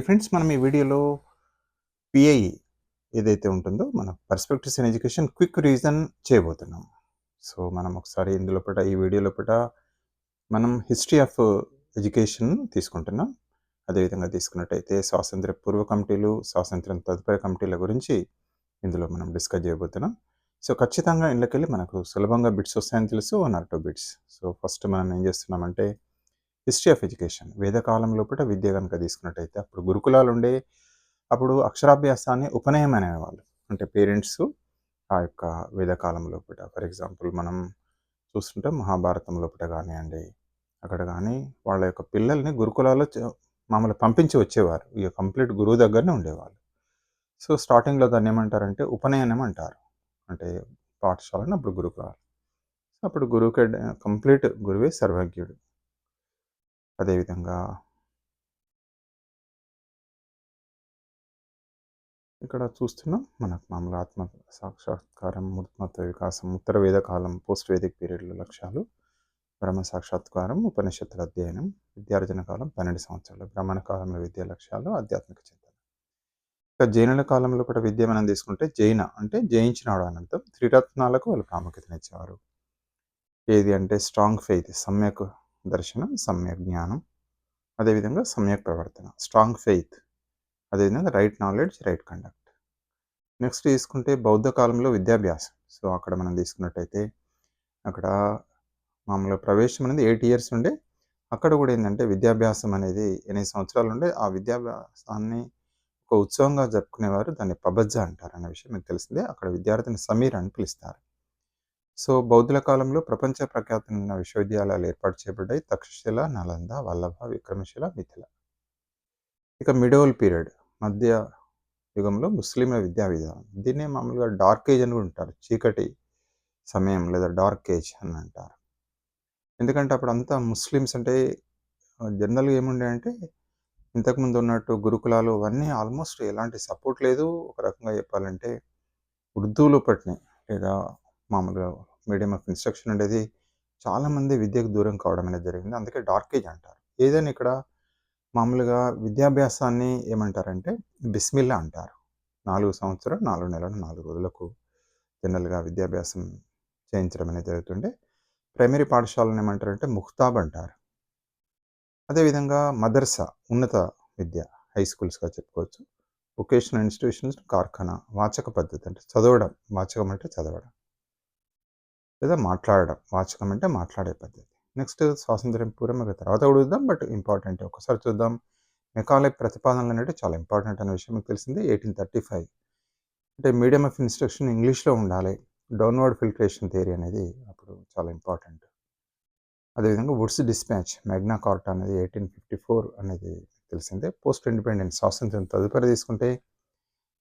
Friends మనం ఈ వీడియోలో పిఐ ఏదైతే ఉంటుందో మన perspectives in education quick revision చేయబోతున్నాం. సో మనం ఒకసారి ఇందులో పట ఈ వీడియోలో పట మనం హిస్టరీ ఆఫ్ ఎడ్యుకేషన్ తీసుకుంటున్నాం. అదేవిధంగా తీసుకున్నట్టయితే స్వాతంత్ర పూర్వ కమిటీలు స్వాతంత్రం తదుపరి కమిటీల గురించి ఇందులో మనం డిస్కస్ చేయబోతున్నాం. సో ఖచ్చితంగా ఇళ్ళకెళ్ళి మనకు సులభంగా బిట్స్ వస్తాయని తెలుసు one or two bits so first మనం ఏం చేస్తున్నామంటే హిస్టరీ ఆఫ్ ఎడ్యుకేషన్. వేదకాలం లోపల విద్య కనుక తీసుకున్నట్టయితే అప్పుడు గురుకులాలు ఉండే అప్పుడు అక్షరాభ్యాసాన్ని ఉపనయం అనేవాళ్ళు అంటే పేరెంట్స్ ఆ యొక్క వేదకాలం లోపల ఫర్ ఎగ్జాంపుల్ మనం చూస్తుంటే మహాభారతం లోపల కానివ్వండి అక్కడ కానీ వాళ్ళ యొక్క పిల్లల్ని గురుకులాల్లో మామూలు పంపించి వచ్చేవారు. ఇక కంప్లీట్ గురువు దగ్గరనే ఉండేవాళ్ళు. సో స్టార్టింగ్లో దాన్ని ఏమంటారంటే ఉపనయనం అంటారు. అంటే పాఠశాలను అప్పుడు గురుకులాలు అప్పుడు గురువుకి కంప్లీట్ గురువే సర్వజ్ఞుడు. అదేవిధంగా ఇక్కడ చూస్తున్నాం మనకు మామూలు ఆత్మ సాక్షాత్కారం మూర్తిమత్వ వికాసం ఉత్తర వేద కాలం పోస్ట్ వేదిక్ పీరియడ్ల లక్ష్యాలు బ్రహ్మ సాక్షాత్కారం ఉపనిషత్తుల అధ్యయనం విద్యార్జన కాలం పన్నెండు సంవత్సరాలు బ్రహ్మణ కాలంలో విద్యా లక్ష్యాలు ఆధ్యాత్మిక చింతన. ఇక జైనుల కాలంలో కూడా విద్య మనం తీసుకుంటే జైన అంటే జయించినాడు అని అర్థం. త్రిరత్నాలకు వాళ్ళు ప్రాముఖ్యతనిచ్చేవారు. ఏది అంటే స్ట్రాంగ్ ఫెయిత్ సమ్యక్ దర్శనం సమ్యక్ జ్ఞానం అదేవిధంగా సమ్యక్ ప్రవర్తన స్ట్రాంగ్ ఫెయిత్ అదేవిధంగా right knowledge right conduct. Next తీసుకుంటే బౌద్ధ కాలంలో విద్యాభ్యాసం. సో అక్కడ మనం తీసుకున్నట్టయితే అక్కడ మామూలుగా ప్రవేశం అనేది ఎయిట్ ఇయర్స్ ఉండే. అక్కడ కూడా ఏంటంటే విద్యాభ్యాసం అనేది ఎనిమిది సంవత్సరాలు ఉండే. ఆ విద్యాభ్యాసాన్ని ఒక ఉత్సవంగా జరుపుకునేవారు దాన్ని పబజ్జ అంటారు అనే విషయం మీకు తెలిసిందే. అక్కడ విద్యార్థిని సమీర్ అని పిలుస్తారు. సో బౌద్ధుల కాలంలో ప్రపంచ ప్రఖ్యాతమైన విశ్వవిద్యాలయాలు ఏర్పాటు చేయబడ్డాయి. తక్షశిల నలంద వల్లభ విక్రమశిల మిథిల. ఇక మిడోల్ పీరియడ్ మధ్య యుగంలో ముస్లింల విద్యా విధానం. దీన్నే మామూలుగా డార్క్ ఏజ్ అని కూడా ఉంటారు చీకటి సమయం లేదా డార్క్ ఏజ్ అని అంటారు. ఎందుకంటే అప్పుడు అంతా ముస్లిమ్స్ అంటే జనరల్గా ఏముండే అంటే ఇంతకుముందు ఉన్నట్టు గురుకులాలు అవన్నీ ఆల్మోస్ట్ ఎలాంటి సపోర్ట్ లేదు. ఒక రకంగా చెప్పాలంటే ఉర్దూలో పట్టినాయి. లేదా మామూలుగా మీడియం ఆఫ్ ఇన్స్ట్రక్షన్ ఉండేది. చాలామంది విద్యకు దూరం కావడం అనేది జరిగింది. అందుకే డార్క్ ఏజ్ అంటారు. ఏదైనా ఇక్కడ మామూలుగా విద్యాభ్యాసాన్ని ఏమంటారంటే బిస్మిల్లా అంటారు. నాలుగు సంవత్సరాలు నాలుగు నెలలు నాలుగు రోజులకు జనరల్గా విద్యాభ్యాసం చేయించడం అనేది జరుగుతుండే. ప్రైమరీ పాఠశాలను ఏమంటారంటే ముఖ్తాబ్ అంటారు. అదేవిధంగా మదర్సా ఉన్నత విద్య హై స్కూల్స్గా చెప్పుకోవచ్చు. వొకేషనల్ ఇన్స్టిట్యూషన్స్ కార్ఖానా వాచక పద్ధతి అంటే చదవడం. వాచకం అంటే చదవడం. లేదా మాట్లాడడం వాచకం అంటే మాట్లాడే పద్ధతి. నెక్స్ట్ స్వాతంత్ర్యం పూర్వం ఇక తర్వాత కూడా చూద్దాం. బట్ ఇంపార్టెంట్ ఒకసారి చూద్దాం. మెకాలే ప్రతిపాదనలు అనేవి చాలా ఇంపార్టెంట్ అనే విషయం మీకు తెలిసింది. ఎయిటీన్ థర్టీ ఫైవ్ అంటే మీడియం ఆఫ్ ఇన్స్ట్రక్షన్ ఇంగ్లీష్లో ఉండాలి. డౌన్వర్డ్ ఫిల్ట్రేషన్ థియరీ అనేది అప్పుడు చాలా ఇంపార్టెంట్. అదేవిధంగా వుడ్స్ డిస్పాచ్ మ్యాగ్నా కార్ట్ అనేది ఎయిటీన్ ఫిఫ్టీ ఫోర్ అనేది తెలిసిందే. పోస్ట్ ఇండిపెండెన్స్ స్వాతంత్రం తదుపరి తీసుకుంటే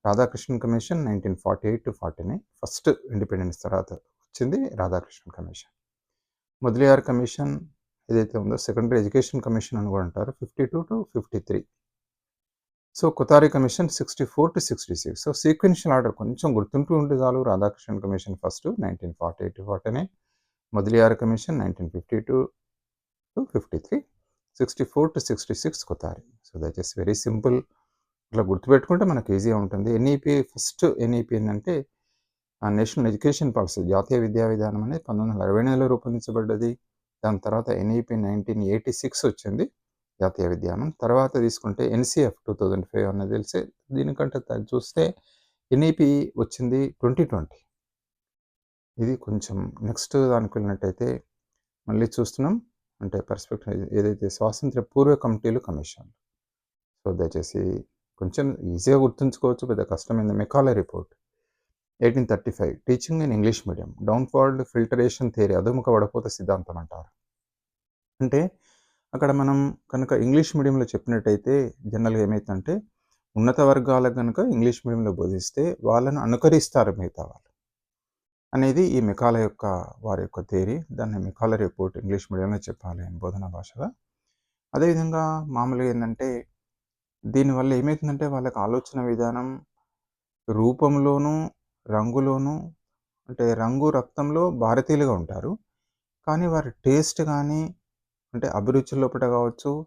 Radhakrishnan commission nineteen forty eight to forty nine first independence తర్వాత వచ్చింది రాధాకృష్ణ కమిషన్. మొదలియార్ కమిషన్ ఏదైతే ఉందో సెకండరీ ఎడ్యుకేషన్ కమిషన్ అని కూడా అంటారు fifty two to fifty three. So Kothari commission sixty four to sixty six. So sequential order కొంచెం గుర్తుంటూ ఉంటే చాలు Radhakrishna commission first nineteen forty eight ఫార్టీనే forty nine Mudaliar commission nineteen fifty two to fifty three sixty four to sixty six Kothari so that is very simple. ఇట్లా గుర్తుపెట్టుకుంటే మనకు ఈజీగా ఉంటుంది. NEP first NEP ఏంటంటే నేషనల్ ఎడ్యుకేషన్ పాలసీ జాతీయ విద్యా విధానం అనేది పంతొమ్మిది వందల అరవై నెలలో రూపొందించబడ్డది. దాని తర్వాత ఎన్ఈపి నైన్టీన్ ఎయిటీ సిక్స్ వచ్చింది జాతీయ విద్యానం. తర్వాత తీసుకుంటే ఎన్సిఎఫ్ టూ థౌజండ్ ఫైవ్ అనేది తెలిసి దీనికంటే చూస్తే ఎన్ఈపి వచ్చింది ట్వంటీ ట్వంటీ ఇది కొంచెం నెక్స్ట్ దానికి వెళ్ళినట్టయితే మళ్ళీ చూస్తున్నాం. అంటే పర్స్పెక్టివ్ ఏదైతే స్వాతంత్ర పూర్వ కమిటీలు కమిషన్. సో దయచేసి కొంచెం ఈజీగా గుర్తుంచుకోవచ్చు పెద్ద కష్టమైంది. Macaulay report eighteen thirty five. Teaching in English medium downward filtration theory అధుముఖ వడపోత సిద్ధాంతం అంటారు. అంటే అక్కడ మనం కనుక ఇంగ్లీష్ మీడియంలో చెప్పినట్టయితే జనరల్గా ఏమైతుందంటే ఉన్నత వర్గాలకు కనుక ఇంగ్లీష్ మీడియంలో బోధిస్తే వాళ్ళను అనుకరిస్తారు మిగతా వాళ్ళు. అనేది ఈ మెకాల యొక్క వారి యొక్క థియరీ. దాన్ని మెకాల రిపోర్ట్ ఇంగ్లీష్ మీడియంలో చెప్పాలి అని బోధనా భాషగా. అదేవిధంగా మామూలుగా ఏంటంటే దీనివల్ల ఏమవుతుందంటే వాళ్ళకి ఆలోచన విధానం రూపంలోనూ రంగులోనూ అంటే రంగు రక్తంలో భారతీయులుగా ఉంటారు. కానీ వారి టేస్ట్ కానీ అంటే అభిరుచి లోపల కావచ్చు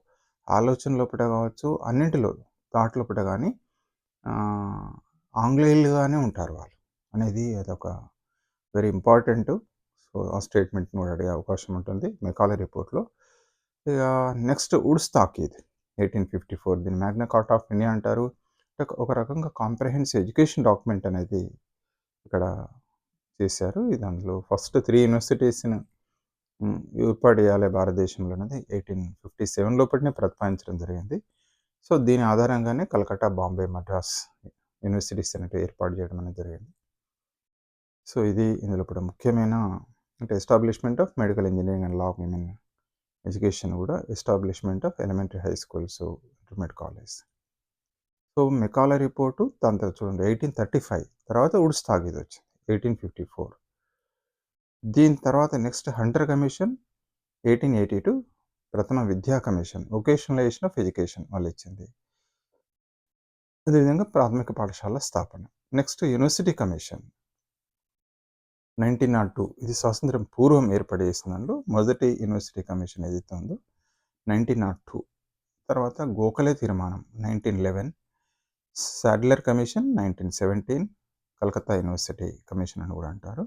ఆలోచన లోపల కావచ్చు అన్నింటిలో థాట్ లోపట కానీ ఆంగ్లేయులుగానే ఉంటారు వాళ్ళు అనేది అదొక వెరీ ఇంపార్టెంట్. సో ఆ స్టేట్మెంట్ని కూడా అడిగే అవకాశం ఉంటుంది మెకాలే రిపోర్ట్లో. ఇక నెక్స్ట్ ఉడ్స్తాక్ ఇది ఎయిటీన్ ఫిఫ్టీ ఫోర్. దీని మ్యాగ్నా కార్ట్ ఆఫ్ ఇండియా అంటారు. ఒక- ఒక రకంగా కాంప్రహెన్సివ్ ఎడ్యుకేషన్ డాక్యుమెంట్ అనేది ఇక్కడ చేశారు. ఇది అందులో ఫస్ట్ త్రీ యూనివర్సిటీస్ని ఏర్పాటు చేయాలి భారతదేశంలో అనేది ఎయిటీన్ ఫిఫ్టీ సెవెన్ లోపలనే ప్రతిపాదించడం జరిగింది. సో దీని ఆధారంగానే కలకట్టా బాంబే మద్రాస్ యూనివర్సిటీస్ అనేవి ఏర్పాటు చేయడం అనేది జరిగింది. సో ఇది ఇందులో ఇప్పుడు ముఖ్యమైన అంటే establishment of medical engineering and law women education కూడా establishment of elementary high schools intermediate college. So Macaulay report దాని తర్వాత చూడండి ఎయిటీన్ థర్టీ ఫైవ్. తర్వాత ఉడ్స్ తాగేది వచ్చింది ఎయిటీన్ ఫిఫ్టీ ఫోర్. దీని తర్వాత next Hunter commission eighteen eighty two ప్రథమ విద్యా కమిషన్ వొకేషనలైజేషన్ ఆఫ్ ఎడ్యుకేషన్ వాళ్ళు ఇచ్చింది. అదేవిధంగా ప్రాథమిక పాఠశాల స్థాపన. Next university commission. Nineteen naught two. ఇది స్వాతంత్రం పూర్వం ఏర్పడి చేసిన మొదటి యూనివర్సిటీ కమిషన్ ఏదైతే ఉందో నైన్టీన్ నాట్ టూ. తర్వాత గోఖలే తీర్మానం nineteen eleven. Sadler commission nineteen seventeen Calcutta university commission అని కూడా అంటారు.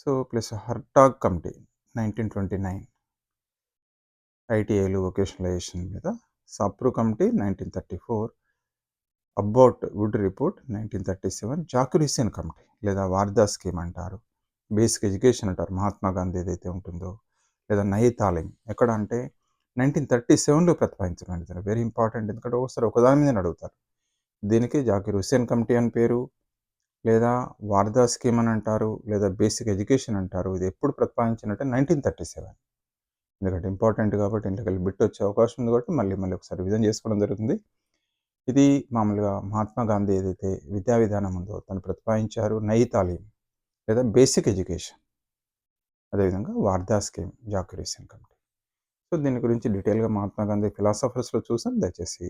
So plus Hartog committee nineteen twenty nine ఐటీఐలు vocationalisation మీద Sapru committee nineteen thirty four Abbott Wood report nineteen thirty seven Zakir committee లేదా Wardha scheme అంటారు. Basic education అంటారు. మహాత్మా గాంధీ ఏదైతే ఉంటుందో లేదా నయి తాలిం ఎక్కడ అంటే నైన్టీన్ థర్టీ సెవెన్లో ప్రతిపాదించడం అనేది వెరీ ఇంపార్టెంట్ ఎందుకంటే ఒకసారి ఒకదాని మీద అడుగుతారు. దీనికి జాకిర్ హుసేన్ కమిటీ అని పేరు లేదా వార్దా స్కీమ్ అని అంటారు లేదా బేసిక్ ఎడ్యుకేషన్ అంటారు. ఇది ఎప్పుడు ప్రతిపాదించినట్టే నైన్టీన్ థర్టీ సెవెన్. ఎందుకంటే ఇంపార్టెంట్ కాబట్టి ఇంటికి బిట్ వచ్చే అవకాశం ఉంది కాబట్టి మళ్ళీ మళ్ళీ ఒకసారి రివిజన్ చేసుకోవడం జరుగుతుంది. ఇది మామూలుగా మహాత్మా గాంధీ ఏదైతే విద్యా విధానం ఉందో తను ప్రతిపాదించారు నయి తాలీం లేదా బేసిక్ ఎడ్యుకేషన్. అదేవిధంగా Wardha scheme Zakir Hussain committee. So దీని గురించి డీటెయిల్గా మహాత్మా గాంధీ ఫిలాసఫర్స్లో చూసాం. దయచేసి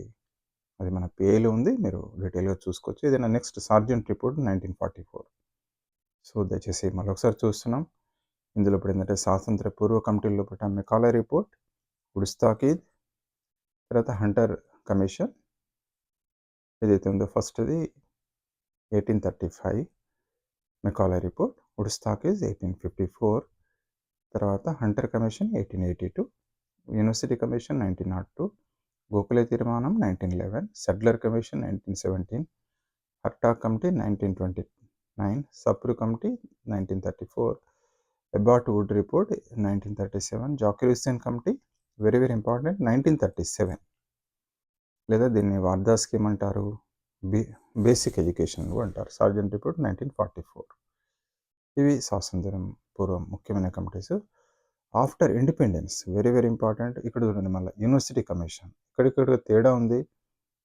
అది మన పేలో ఉంది. మీరు డీటెయిల్గా చూసుకోవచ్చు. ఏదైనా next Sargent report nineteen forty four. So దయచేసి మరొకసారి చూస్తున్నాం. ఇందులో ఇప్పుడు ఏంటంటే స్వాతంత్ర పూర్వ కమిటీలో పట్ట మెకాలా రిపోర్ట్ ఉడిస్తాకీద్ తర్వాత హంటర్ కమిషన్ ఏదైతే ఉందో ఫస్ట్ది eighteen thirty five Macaulay report Wood's dispatch eighteen fifty four తర్వాత Hunter commission eighteen eighty two university commission nineteen naught two Gokhale తీర్మానం nineteen eleven Sadler commission nineteen seventeen Hartog committee nineteen twenty nine Sapru committee nineteen thirty four Abbott Wood report nineteen thirty seven Zakir Hussain committee very very important nineteen thirty seven లేదా దీన్ని Wardha scheme అంటారు బే basic education అంటారు. Sargent report nineteen forty four ఇవి స్వాతంత్రం పూర్వం ముఖ్యమైన committees. After independence very very important. ఇక్కడ చూడండి మళ్ళీ యూనివర్సిటీ కమిషన్. ఇక్కడ ఇక్కడ తేడా ఉంది.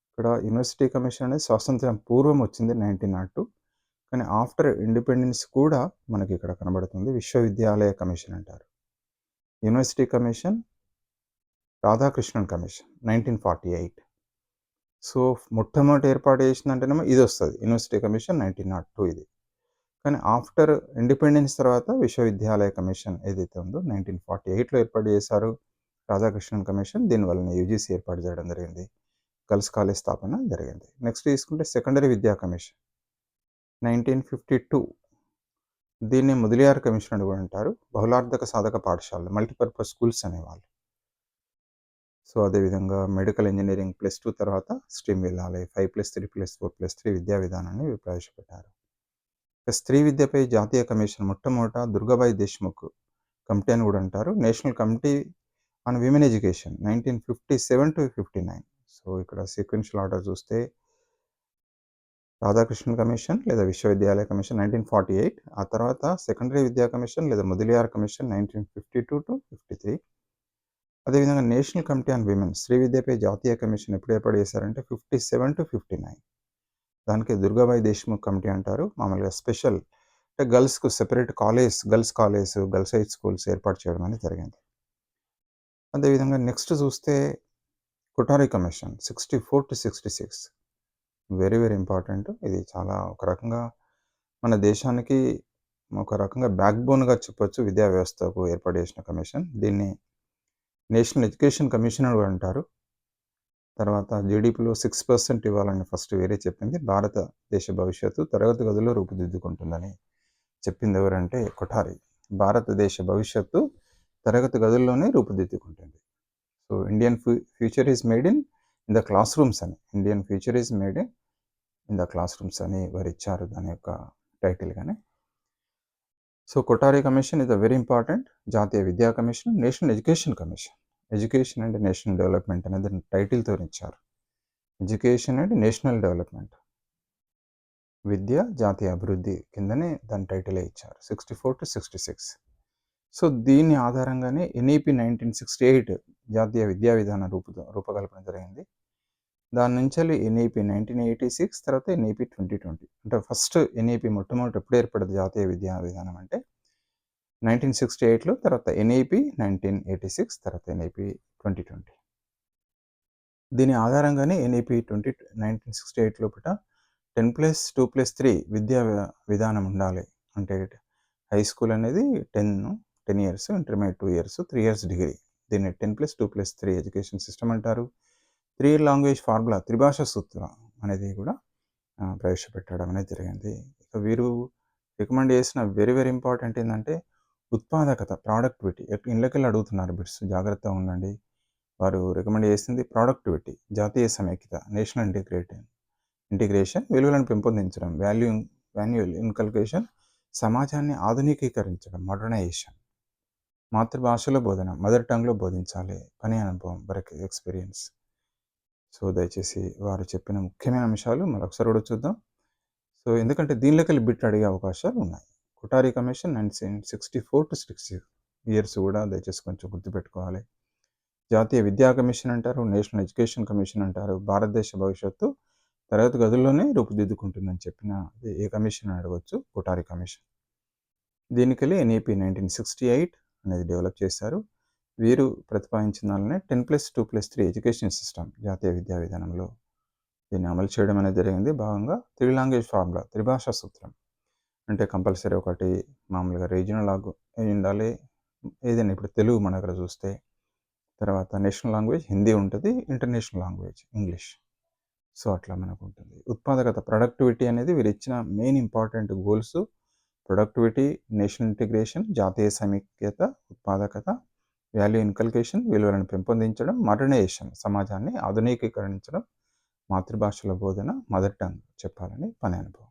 ఇక్కడ యూనివర్సిటీ కమిషన్ అనేది స్వాతంత్రం పూర్వం వచ్చింది నైన్టీన్ నాట్ టూ. కానీ ఆఫ్టర్ ఇండిపెండెన్స్ కూడా మనకి ఇక్కడ కనబడుతుంది విశ్వవిద్యాలయ కమిషన్ అంటారు. University commission Radhakrishnan commission nineteen forty eight. So మొట్టమొదటి ఏర్పాటు చేసిందంటేనేమో ఇది వస్తుంది. University commission nineteen naught two ఇది. కానీ ఆఫ్టర్ ఇండిపెండెన్స్ తర్వాత విశ్వవిద్యాలయ కమిషన్ ఏదైతే ఉందో నైన్టీన్ ఫార్టీ ఎయిట్లో ఏర్పాటు చేశారు రాధాకృష్ణన్ కమిషన్ దీనివల్ల యూజీసీ ఏర్పాటు చేయడం జరిగింది గర్ల్స్ కాలేజ్ స్థాపన జరిగింది. నెక్స్ట్ తీసుకుంటే సెకండరీ విద్యా కమిషన్ నైన్టీన్ ఫిఫ్టీ టూ. దీన్ని ముదిలియార్ కమిషన్ అని కూడా అంటారు. బహుళార్థక సాధక పాఠశాలలు మల్టీపర్పస్ స్కూల్స్ అనేవాళ్ళు. సో అదేవిధంగా మెడికల్ ఇంజనీరింగ్ ప్లస్ టూ తర్వాత స్ట్రీమ్ వెళ్ళాలి five plus three plus four plus three విద్యా విధానాన్ని ప్రవేశపెట్టారు. ఇక స్త్రీ విద్యపై జాతీయ కమిషన్ మొట్టమొదట దుర్గాబాయి దేశ్ముఖ్ కమిటీ అని కూడా అంటారు. National committee on women education nineteen fifty seven to fifty nine. So ఇక్కడ సీక్వెన్షియల్ ఆర్డర్ చూస్తే రాధాకృష్ణన్ కమిషన్ లేదా విశ్వవిద్యాలయ కమిషన్ నైన్టీన్ ఫార్టీ ఎయిట్ ఆ తర్వాత సెకండరీ విద్యా కమిషన్ లేదా Mudaliar commission nineteen fifty two to fifty three. అదేవిధంగా నేషనల్ కమిటీ ఆన్ విమెన్ శ్రీ విద్యపై జాతీయ కమిషన్ ఎప్పుడు ఏర్పాటు చేశారంటే fifty seven to fifty nine. దానికి దుర్గాబాయి దేశ్ముఖ్ కమిటీ అంటారు. మామూలుగా స్పెషల్ అంటే గర్ల్స్కు separate college girls college girls high schools ఏర్పాటు చేయడం అనేది జరిగింది. అదేవిధంగా నెక్స్ట్ చూస్తే Kothari commission sixty four to sixty six. Very very important. ఇది చాలా ఒక రకంగా మన దేశానికి ఒక రకంగా బ్యాక్ బోన్గా చెప్పొచ్చు విద్యా వ్యవస్థకు ఏర్పాటు చేసిన కమిషన్. దీన్ని నేషనల్ ఎడ్యుకేషన్ కమిషన్ అని కూడా అంటారు. తర్వాత జీడీపీలో సిక్స్ పర్సెంట్ ఇవ్వాలని ఫస్ట్ వేరే చెప్పింది. భారతదేశ భవిష్యత్తు తరగతి గదిలో రూపుదిద్దుకుంటుందని చెప్పింది ఎవరంటే కొఠారి. భారతదేశ భవిష్యత్తు తరగతి గదుల్లోనే రూపుదిద్దుకుంటుంది. So Indian future is made in in the classrooms అని Indian future is made in in the classrooms అని వారు ఇచ్చారు దాని యొక్క టైటిల్ కానీ so Kothari commission is a very important జాతీయ విద్యా commission national education commission education and national development అనేది టైటిల్తో ఇచ్చారు. Education and national development. విద్య జాతీయ అభివృద్ధి కిందనే దాని టైటిలే ఇచ్చారు. Sixty four to sixty six so దీని ఆధారంగానే ఎన్ఈపి నైన్టీన్ సిక్స్టీ ఎయిట్ జాతీయ విద్యా విధాన రూపు రూపకల్పన జరిగింది. దాని నుంచి ఎన్ఈపి నైన్టీన్ ఎయిటీ సిక్స్ తర్వాత ఎన్ఈపి ట్వంటీ ట్వంటీ అంటే ఫస్ట్ ఎన్ఈపి మొట్టమొదటి ఎప్పుడు ఏర్పడింది జాతీయ విద్యా విధానం అంటే? నైన్టీన్ సిక్స్టీ ఎయిట్లో తర్వాత ఎన్ఈపి నైన్టీన్ ఎయిటీ సిక్స్ తర్వాత ఎన్ఐపి ట్వంటీ ట్వంటీ. దీని ఆధారంగానే NEP twenty nineteen sixty eight లోపల ten plus two plus three విద్యా విధానం ఉండాలి. అంటే హై స్కూల్ అనేది ten ten years intermediate two years three years degree. దీన్ని ten plus two plus three education system అంటారు. త్రీ లాంగ్వేజ్ ఫార్ములా త్రిభాష సూత్రం అనేది కూడా ప్రవేశపెట్టడం అనేది జరిగింది. ఇక వీరు రికమెండ్ చేసిన వెరీ వెరీ ఇంపార్టెంట్ ఏంటంటే ఉత్పాదకత ప్రొడక్టివిటీ ఇళ్ళకెళ్ళి అడుగుతున్నారు బిడ్స్ జాగ్రత్తగా ఉండండి. వారు రికమెండ్ చేసింది ప్రొడక్టివిటీ జాతీయ సమైక్యత నేషనల్ ఇంటిగ్రేటెడ్ ఇంటిగ్రేషన్ విలువలను పెంపొందించడం వాల్యూ వాల్యూల్ ఇన్కల్కేషన్ సమాజాన్ని ఆధునికీకరించడం మోడర్నైజేషన్ మాతృభాషలో బోధన మదర్ టంగ్లో బోధించాలి. పని అనుభవం వరకు ఎక్స్పీరియన్స్ సో దయచేసి వారు చెప్పిన ముఖ్యమైన అంశాలు మరొకసారి కూడా చూద్దాం. సో ఎందుకంటే దీనిలోకి బిట్ అడిగే అవకాశాలు ఉన్నాయి Kothari commission nineteen sixty four to sixty years కూడా దయచేసి కొంచెం గుర్తుపెట్టుకోవాలి. జాతీయ విద్యా కమిషన్ అంటారు నేషనల్ ఎడ్యుకేషన్ కమిషన్ అంటారు భారతదేశ భవిష్యత్తు తరగతి గదుల్లోనే రూపుదిద్దుకుంటుందని చెప్పిన ఏ కమిషన్ అడగవచ్చు కుటారి కమిషన్. దీనికెళ్ళి ఎన్ఈపి నైన్టీన్ సిక్స్టీ ఎయిట్ అనేది డెవలప్ చేశారు. వీరు ప్రతిపాదించిన దానినే ten plus two plus three education system జాతీయ విద్యా విధానంలో దీన్ని అమలు చేయడం అనేది జరిగింది. భాగంగా త్రీ లాంగ్వేజ్ ఫార్ములా త్రిభాషా సూత్రం. అంటే కంపల్సరీ ఒకటి మామూలుగా రీజనల్ లాగ్ ఉండాలి? ఏదైనా ఇప్పుడు తెలుగు మన దగ్గర చూస్తే తర్వాత నేషనల్ లాంగ్వేజ్ హిందీ ఉంటుంది ఇంటర్నేషనల్ లాంగ్వేజ్ ఇంగ్లీష్ సో అట్లా మనకు ఉంటుంది. ఉత్పాదకత ప్రొడక్టివిటీ అనేది వీరు ఇచ్చిన main important goals productivity national integration జాతీయ సమైక్యత ఉత్పాదకత వాల్యూ ఇన్కల్కేషన్ విలువలను పెంపొందించడం మోడర్నైజేషన్ సమాజాన్ని ఆధునికీకరించడం మాతృభాషల బోధన మదర్ టంగ్ చెప్పాలని పని అనుభవం.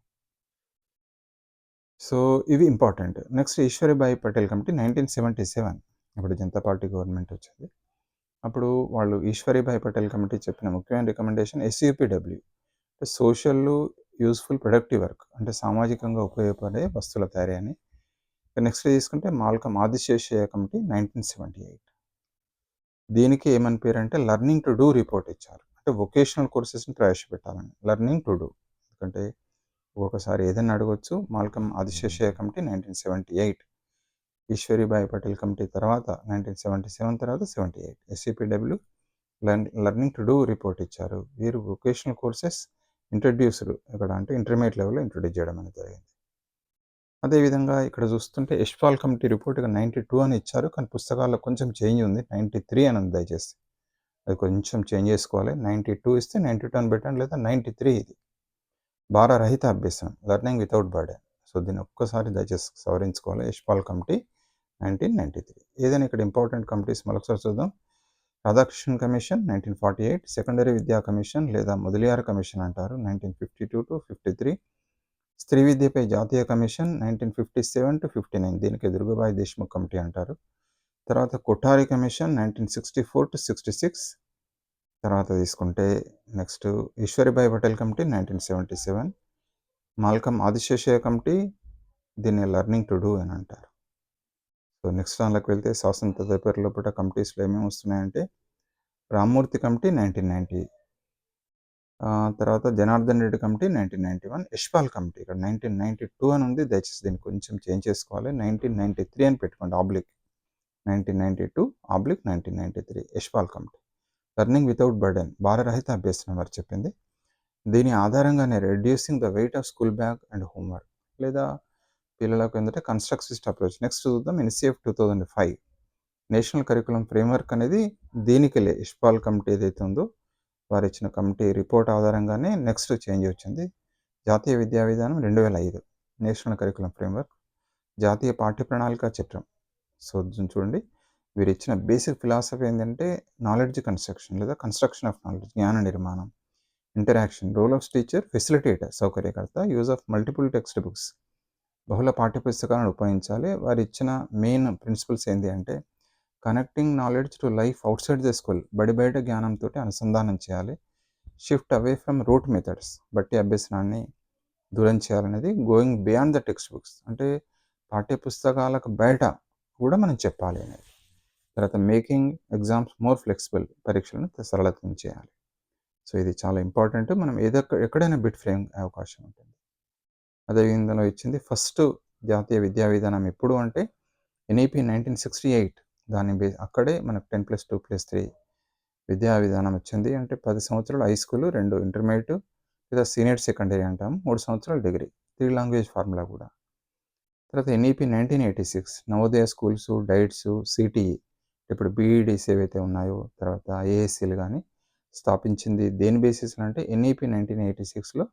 సో ఇవి important. Next Eshwaribai Patel committee nineteen seventy seven ఇప్పుడు జనతా పార్టీ గవర్నమెంట్ వచ్చింది. అప్పుడు వాళ్ళు ఈశ్వరిబాయి పటేల్ కమిటీ చెప్పిన ముఖ్యమైన రికమెండేషన్ ఎస్యూపీడబ్ల్యూ అంటే సోషల్ యూస్ఫుల్ ప్రొడక్టివ్ వర్క్ అంటే సామాజికంగా ఉపయోగపడే వస్తువుల తయారీ అని. నెక్స్ట్ తీసుకుంటే Malcolm Adiseshiah committee nineteen seventy eight. దీనికి ఏమని పేరు అంటే లర్నింగ్ టు డూ రిపోర్ట్ ఇచ్చారు. అంటే వొకేషనల్ కోర్సెస్ని ప్రవేశపెట్టాలని. Learning to do. ఎందుకంటే ఒక్కొక్కసారి ఏదైనా అడగొచ్చు. Malcolm Adiseshiah committee nineteen seventy eight. Eshwaribai Patel committee తర్వాత నైన్టీన్ సెవెంటీ సెవెన్ తర్వాత seventy eight. SCPW learning to do report ఇచ్చారు. వీరు వొకేషనల్ కోర్సెస్ ఇంట్రడ్యూస్డ్ ఇక్కడ అంటే ఇంటర్మీడియట్ లెవెల్లో ఇంట్రడ్యూస్ చేయడం అనేది జరిగింది. అదేవిధంగా ఇక్కడ చూస్తుంటే Yashpal committee report ninety two అని ఇచ్చారు. కానీ పుస్తకాల్లో కొంచెం చేంజ్ ఉంది. నైంటీ త్రీ అని ఉంది దయచేసి అది కొంచెం చేంజ్ చేసుకోవాలి. నైంటీ టూ ఇస్తే నైంటీ టూ అని పెట్టండి. లేదా నైంటీ త్రీ ఇది. భారరహిత అభ్యసనం లెర్నింగ్ వితౌట్ బర్డెన్. సో దీన్ని ఒక్కసారి దయచేసి సవరించుకోవాలి. Yashpal committee nineteen ninety three. ఏదైనా ఇక్కడ ఇంపార్టెంట్ కమిటీస్ మరొకసారి చూద్దాం. Radhakrishnan commission nineteen forty eight secondary విద్యా కమిషన్ లేదా ముదలియార కమిషన్ అంటారు nineteen fifty two to fifty three. స్త్రీ విద్యపై జాతీయ commission nineteen fifty seven to fifty nine దీనికి దుర్గాబాయి దేశ్ముఖ్ కమిటీ అంటారు. తర్వాత Kothari commission nineteen sixty four to sixty six తర్వాత తీసుకుంటే next Eshwaribai Patel committee nineteen seventy seven. Malcolm Adiseshiah committee దీన్ని learning to do అని అంటారు. సో నెక్స్ట్ దానిలోకి వెళ్తే స్వాతంత్ర తదుపరి లోపల కమిటీస్లో ఏమేమి వస్తున్నాయంటే రామ్మూర్తి కమిటీ నైన్టీన్ నైంటీ తర్వాత Janardhan Reddy committee nineteen ninety one. Yashpal committee ఇక్కడ నైన్టీన్ నైంటీ టూ అని ఉంది. దయచేసి దీన్ని కొంచెం చేంజ్ చేసుకోవాలి. నైన్టీన్ నైంటీ త్రీ అని పెట్టుకోండి. Oblique nineteen ninety two oblique nineteen ninety three. Yashpal committee. Learning without burden భారరహిత అభ్యసనం వారు చెప్పింది. దీని ఆధారంగానే reducing the weight of school bag and homework లేదా పిల్లలకు ఏంటంటే కన్స్ట్రక్సిస్ట్ అప్రోచ్ నెక్స్ట్ చూద్దాం NCF two thousand five national curriculum framework అనేది దీనికి ఇష్పాల్ కమిటీ ఏదైతే ఉందో వారు ఇచ్చిన కమిటీ రిపోర్ట్ ఆధారంగానే నెక్స్ట్ చేంజ్ వచ్చింది. జాతీయ విద్యా విధానం రెండు వేల ఐదు. నేషనల్ కరికులం ఫ్రేమ్వర్క్ జాతీయ పాఠ్య ప్రణాళిక చట్టం. సో చూడండి. వీరు ఇచ్చిన బేసిక్ ఫిలాసఫీ ఏంటంటే నాలెడ్జ్ కన్స్ట్రక్షన్ లేదా కన్స్ట్రక్షన్ ఆఫ్ నాలెడ్జ్ జ్ఞాన నిర్మాణం interaction role of teacher facilitator సౌకర్యకర్త use of multiple text books. బహుళ పాఠ్యపుస్తకాలను ఉపయోగించాలి. వారు ఇచ్చిన మెయిన్ ప్రిన్సిపల్స్ ఏంటి అంటే connecting knowledge to life outside the school. బడి బయట జ్ఞానంతో అనుసంధానం చేయాలి. Shift away from rote methods. బట్టి అభ్యసనాన్ని దూరం చేయాలనేది going beyond the text books. అంటే పాఠ్య పుస్తకాలకు బయట కూడా మనం చెప్పాలి అనేది. తర్వాత మేకింగ్ ఎగ్జామ్స్ మోర్ ఫ్లెక్సిబుల్ పరీక్షలను సరళతం చేయాలి. సో ఇది చాలా ఇంపార్టెంట్. మనం ఏదో ఎక్కడైనా బిట్ ఫ్రేమ్ అవకాశం ఉంటుంది. అదే ఇందులో ఇచ్చింది ఫస్ట్ జాతీయ విద్యా విధానం ఎప్పుడు అంటే ఎన్ఈపి నైన్టీన్ సిక్స్టీ ఎయిట్. దాని బేస్ అక్కడే మనకు ten plus two plus three విద్యా విధానం వచ్చింది. అంటే పది సంవత్సరాలు హై స్కూల్ రెండు ఇంటర్మీడియట్ లేదా సీనియర్ సెకండరీ అంటాం మూడు సంవత్సరాలు డిగ్రీ. త్రీ లాంగ్వేజ్ ఫార్ములా కూడా. తర్వాత NEP nineteen eighty six Navodaya schools DIETs CTE. ఇప్పుడు బీఈడీస్ ఏవైతే ఉన్నాయో తర్వాత ఏఎస్సీలు కానీ స్థాపించింది దేని బేసిస్లో అంటే ఎన్ఈపి నైన్టీన్ ఎయిటీ సిక్స్లో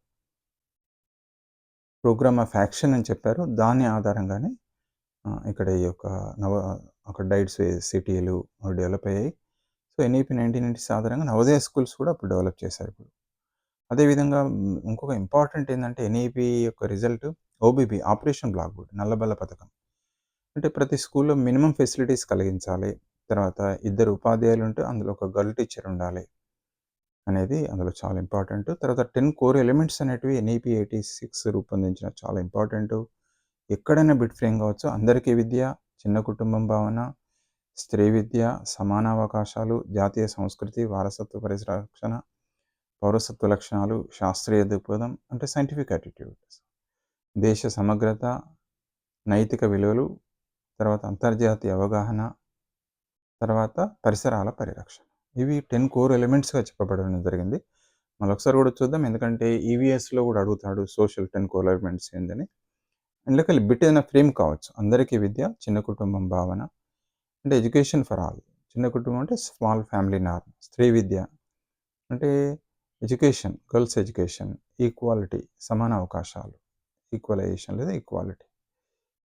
ప్రోగ్రామ్ ఆఫ్ యాక్షన్ అని చెప్పారు. దాని ఆధారంగానే ఇక్కడ ఈ యొక్క నవ అక్కడ డైట్స్ సిటీలు డెవలప్ అయ్యాయి. సో ఎన్ఈపి నైన్టీన్ ఎయిటీస్ ఆధారంగా నవోదయ స్కూల్స్ కూడా అప్పుడు డెవలప్ చేశారు ఇప్పుడు. అదేవిధంగా ఇంకొక ఇంపార్టెంట్ ఏంటంటే ఎన్ఈపి యొక్క result OBB operation blackboard నల్లబల్ల పథకం. అంటే ప్రతి స్కూల్లో మినిమం ఫెసిలిటీస్ కలిగించాలి. తర్వాత ఇద్దరు ఉపాధ్యాయులు ఉంటే అందులో ఒక గర్ల్ టీచర్ ఉండాలి అనేది అందులో చాలా ఇంపార్టెంట్. తర్వాత టెన్ కోర్ ఎలిమెంట్స్ అనేటివి ఎన్ఈపి ఎయిటీ సిక్స్ రూపొందించిన చాలా ఇంపార్టెంట్. ఎక్కడైనా బిట్ ఫ్రేమ్ కావచ్చు అందరికీ విద్య చిన్న కుటుంబం భావన స్త్రీ విద్య సమాన అవకాశాలు జాతీయ సంస్కృతి వారసత్వ పరిరక్షణ పౌరసత్వ లక్షణాలు శాస్త్రీయ దృక్పథం అంటే సైంటిఫిక్ యాటిట్యూడ్ దేశ సమగ్రత నైతిక విలువలు తర్వాత అంతర్జాతీయ అవగాహన తర్వాత పరిసరాల పరిరక్షణ. ఇవి టెన్ కోర్ ఎలిమెంట్స్గా చెప్పబడడం జరిగింది. మళ్ళొకసారి కూడా చూద్దాం. ఎందుకంటే ఈవీఎస్లో కూడా అడుగుతాడు సోషల్ టెన్ కోర్ ఎలిమెంట్స్ ఏందని. అందులోకి బిట్ ఏదైనా ఫ్రేమ్ కావచ్చు. అందరికీ విద్య చిన్న కుటుంబం భావన అంటే ఎడ్యుకేషన్ ఫర్ ఆల్. చిన్న కుటుంబం అంటే స్మాల్ ఫ్యామిలీ నార్మ్ స్త్రీ విద్య. అంటే ఎడ్యుకేషన్ గర్ల్స్ ఎడ్యుకేషన్ ఈక్వాలిటీ సమాన అవకాశాలు. ఈక్వలైజేషన్ లేదా ఈక్వాలిటీ.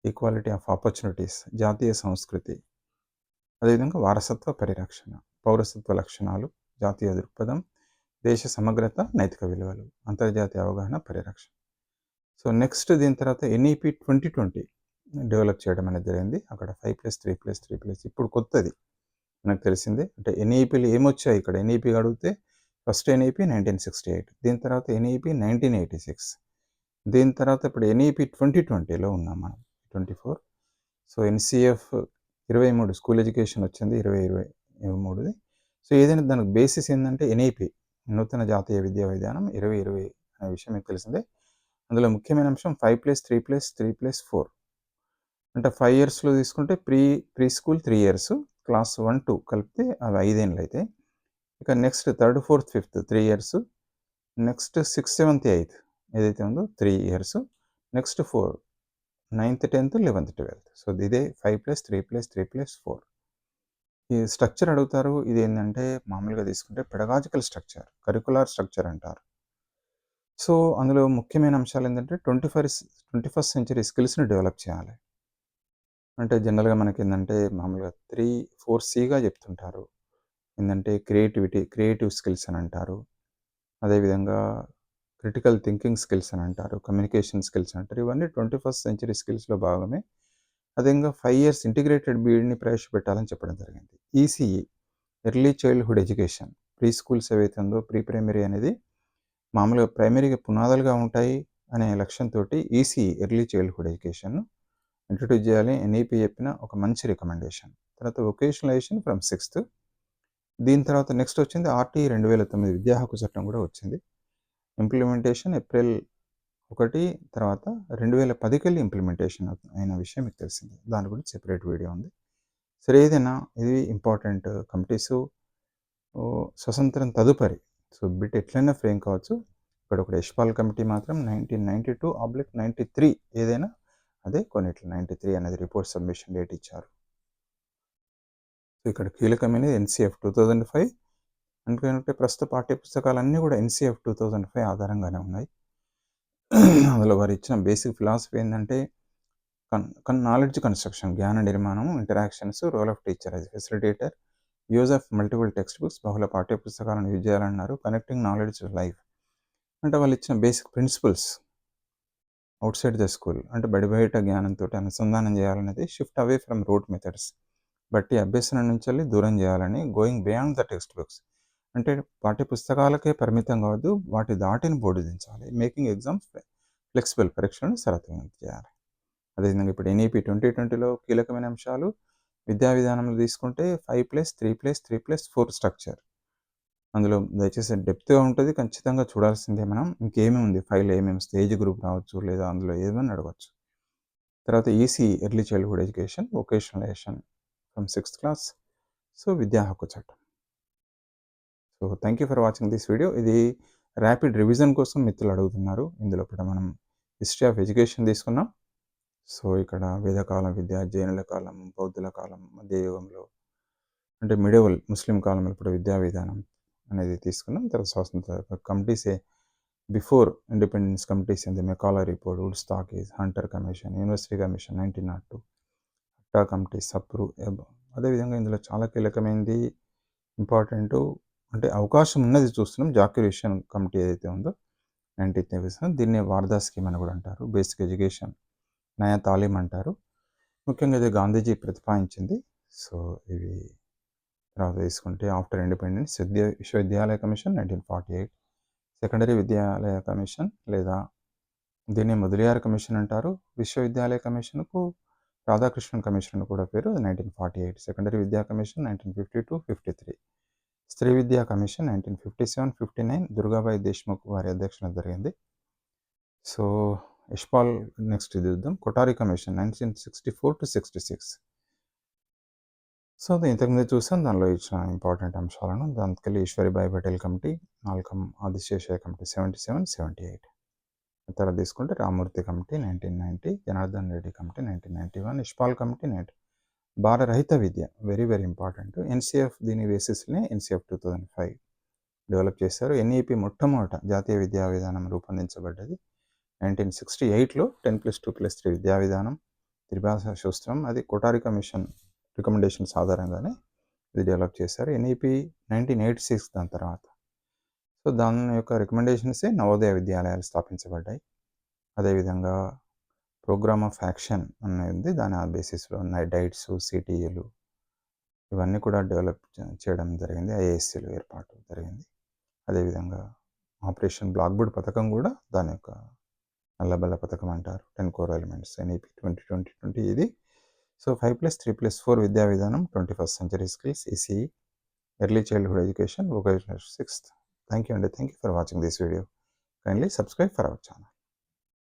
ఈక్వాలిటీ ఆఫ్ ఆపర్చునిటీస్ జాతీయ సంస్కృతి అదేవిధంగా వారసత్వ పరిరక్షణ పౌరసత్వ లక్షణాలు జాతీయ దృక్పథం దేశ సమగ్రత నైతిక విలువలు అంతర్జాతీయ అవగాహన పరిరక్షణ. సో నెక్స్ట్ దీని తర్వాత ఎన్ఈపి ట్వంటీ ట్వంటీ డెవలప్ చేయడం అనేది జరిగింది. అక్కడ five plus three plus three plus ఇప్పుడు కొత్తది. మనకు తెలిసిందే. అంటే ఎన్ఈపీలు ఏమొచ్చాయి? ఇక్కడ ఎన్ఈపీ అడిగితే first NEP nineteen sixty eight దీని తర్వాత ఎన్ఈపీ నైన్టీన్ ఎయిటీ సిక్స్ దీని తర్వాత ఇప్పుడు ఎన్ఈపి ట్వంటీ ట్వంటీలో ఉన్నాం మనం ట్వంటీ ఫోర్ సో ఎన్సిఎఫ్ ఇరవై మూడు స్కూల్ ఎడ్యుకేషన్ వచ్చింది ఇరవై ఇరవై మూడుది. సో ఏదైనా దానికి బేసిస్ ఏంటంటే ఎన్ఐపి నూతన జాతీయ విద్యా విధానం ఇరవై ఇరవై అనే విషయం మీకు తెలిసిందే. అందులో ముఖ్యమైన అంశం five plus three plus three plus four. అంటే ఫైవ్ ఇయర్స్లో తీసుకుంటే pre preschool three years class one two కలిపితే అవి ఐదేళ్ళు అయితే. ఇక next third fourth fifth three years next sixth seventh eighth ఏదైతే ఉందో three years next four ninth tenth eleventh twelfth. So ఇదే five plus three plus three plus four. ఈ structure అడుగుతారు ఇది ఏంటంటే మామూలుగా తీసుకుంటే పెడగాజికల్ స్ట్రక్చర్ కరికులర్ స్ట్రక్చర్ అంటారు. సో అందులో ముఖ్యమైన అంశాలు ఏంటంటే twenty first twenty first century స్కిల్స్ని డెవలప్ చేయాలి. అంటే జనరల్గా మనకి ఏంటంటే మామూలుగా త్రీ ఫోర్ సిగా చెప్తుంటారు. ఏంటంటే క్రియేటివిటీ క్రియేటివ్ స్కిల్స్ అని అంటారు. అదేవిధంగా క్రిటికల్ థింకింగ్ స్కిల్స్ అని అంటారు కమ్యూనికేషన్ స్కిల్స్ అంటారు. ఇవన్నీ ట్వంటీ ఫస్ట్ సెంచరీ స్కిల్స్లో భాగమే. అదేవిధంగా ఫైవ్ ఇయర్స్ ఇంటిగ్రేటెడ్ బీఈడిని ప్రవేశపెట్టాలని చెప్పడం జరిగింది. ECE early childhood education preschools ఏవైతే ఉందో ప్రీ ప్రైమరీ అనేది మామూలుగా ప్రైమరీగా పునాదులుగా ఉంటాయి అనే లక్ష్యంతో ECE early childhood education introduce చేయాలి ఎన్ఈపీ చెప్పిన ఒక మంచి రికమెండేషన్. తర్వాత వొకేషనలైజేషన్ ఫ్రమ్ సిక్స్త్. దీని తర్వాత నెక్స్ట్ వచ్చింది ఆర్టీ రెండు వేల తొమ్మిది విద్యా హక్కు చట్టం కూడా వచ్చింది. ఇంప్లిమెంటేషన్ ఏప్రిల్ ఒకటి తర్వాత రెండు వేల పదికెళ్ళి ఇంప్లిమెంటేషన్ అయిన విషయం మీకు తెలిసింది. దాని గురించి సెపరేట్ వీడియో ఉంది. సరే ఏదైనా ఇది ఇంపార్టెంట్ కమిటీసు స్వతంత్రం తదుపరి. సో బిట్ ఎట్లయినా ఫ్రేమ్ కావచ్చు. ఇక్కడ ఒక యశ్పాల్ కమిటీ మాత్రం nineteen ninety two oblique ninety three ఏదైనా అదే కొన్నిట్లు. నైంటీ త్రీ అనేది రిపోర్ట్ సబ్మిషన్ డేట్ ఇచ్చారు. సో ఇక్కడ కీలకమైనది ఎన్సిఎఫ్ టూ థౌజండ్ ఫైవ్. ఎందుకంటే ప్రస్తుత పాఠ్యపుస్తకాలన్నీ కూడా ఎన్సీఎఫ్ టూ థౌజండ్ ఫైవ్ ఆధారంగానే ఉన్నాయి. అందులో వారు ఇచ్చిన బేసిక్ ఫిలాసఫీ ఏంటంటే కన్ కన్ నాలెడ్జ్ కన్స్ట్రక్షన్ జ్ఞాన నిర్మాణం interactions role of teacher as facilitator use of multiple textbooks బహుళ పాఠ్య పుస్తకాలను యూజ్ చేయాలన్నారు కనెక్టింగ్ నాలెడ్జ్ లైఫ్ అంటే వాళ్ళు ఇచ్చిన basic principles outside the school అంటే బడి బయట జ్ఞానంతో అనుసంధానం చేయాలనేది shift away from rote methods బట్టి అభ్యసన నుంచి వెళ్ళి దూరం చేయాలని going beyond the text books అంటే వాటి పుస్తకాలకే పరిమితం కావద్దు వాటి దాటిని బోధించాలి. మేకింగ్ ఎగ్జామ్స్ ఫ్లెక్సిబుల్ పరీక్షలను సరళంగా చేయాలి. అదేవిధంగా ఇప్పుడు ఎన్ఈపి ట్వంటీ ట్వంటీలో కీలకమైన అంశాలు విద్యా విధానంలో తీసుకుంటే five plus three plus three plus four structure. అందులో దయచేసి డెప్త్గా ఉంటుంది ఖచ్చితంగా చూడాల్సిందే మనం. ఇంకేమేమి ఉంది? ఫైల్ ఏమేమి? స్టేజ్ గ్రూప్ రావచ్చు లేదా అందులో ఏమని అడగవచ్చు తర్వాత EC early childhood education vocationalisation from sixth class. So విద్యా హక్కు చట్టం. So thank you for watching this video. ఇది ర్యాపిడ్ రివిజన్ కోసం మిత్రులు అడుగుతున్నారు. ఇందులో కూడా మనం హిస్టరీ ఆఫ్ ఎడ్యుకేషన్ తీసుకున్నాం. సో ఇక్కడ వేదకాలం విద్య జైనుల కాలం బౌద్ధుల కాలం మధ్యయుగంలో అంటే మిడవల్ ముస్లిం కాలంలో ఇప్పుడు విద్యా విధానం అనేది తీసుకున్నాం. తర్వాత స్వాతంత్ర committees before independence committees in the Macaulay report Wood స్టాకీస్ Hunter commission university commission nineteen nought two అట్టా కమిటీ సప్రు అదేవిధంగా ఇందులో చాలా కీలకమైనది ఇంపార్టెంట్ అంటే అవకాశం ఉన్నది చూస్తున్నాం. జాక్యురేషన్ కమిటీ ఏదైతే ఉందో నైన్టీన్త్ డివిజన్ దీన్ని వారదా స్కీమ్ అని కూడా అంటారు. బేసిక్ ఎడ్యుకేషన్ నయా తాలీం అంటారు. ముఖ్యంగా ఇది గాంధీజీ ప్రతిపాదించింది సో ఇవి తర్వాత తీసుకుంటే ఆఫ్టర్ ఇండిపెండెన్స్ విద్యా విశ్వవిద్యాలయ commission nineteen forty eight secondary విద్యాలయ కమిషన్ లేదా దీన్ని ముదిలియార్ కమిషన్ అంటారు. విశ్వవిద్యాలయ కమిషన్కు రాధాకృష్ణన్ కమిషన్ కూడా పేరు. నైన్టీన్ ఫార్టీ ఎయిట్ సెకండరీ విద్యా commission nineteen fifty two fifty three. స్త్రీ విద్యా commission nineteen fifty seven fifty nine Durgabai Deshmukh వారి అధ్యక్షన జరిగింది. సో యశ్పాల్ నెక్స్ట్ ఇది చూద్దాం. Kothari commission nineteen sixty four to sixty six. So ఇంతకుముందు చూసాం. దానిలో ఇచ్చిన ఇంపార్టెంట్ అంశాలను. దానికి Eshwaribai Patel committee Malcolm Adiseshiah committee seventy seven seventy eight. తర్వాత తీసుకుంటే Ramamurti committee nineteen ninety Janardhan Reddy committee nineteen ninety one Yashpal committee ninety బాలరహిత విద్య very very important NCF దీని బేసిస్ని NCF two thousand five develop చేశారు. NEP మొట్టమొదట జాతీయ విద్యా విధానం రూపొందించబడ్డది. నైన్టీన్ సిక్స్టీ ఎయిట్లో ten plus two plus three విద్యా విధానం త్రిభాష సూత్రం అది కొటారి కమిషన్ రికమెండేషన్స్ ఆధారంగానే ఇది డెవలప్ చేశారు. ఎన్ఈపి నైన్టీన్ ఎయిటీ సిక్స్ దాని తర్వాత. సో దాని యొక్క రికమెండేషన్సే నవోదయ విద్యాలయాలు స్థాపించబడ్డాయి. అదేవిధంగా ప్రోగ్రామ్ ఆఫ్ యాక్షన్ అనేది దాని ఆ బేసిస్లో ఉన్నాయి. డైట్స్ సిటీఏలు ఇవన్నీ కూడా డెవలప్ చేయడం జరిగింది. ఐఏఎస్సీలు ఏర్పాటు జరిగింది. అదేవిధంగా ఆపరేషన్ బ్లాక్బుడ్ పథకం కూడా దాని యొక్క నల్లబల్ల పథకం అంటారు. Ten core elements NEP twenty twenty twenty ఇది. So five plus three plus four విద్యా విధానం twenty first century skills ECE early childhood education vocational sixth. Thank you అండి. Thank you for watching this video. Kindly subscribe for our channel.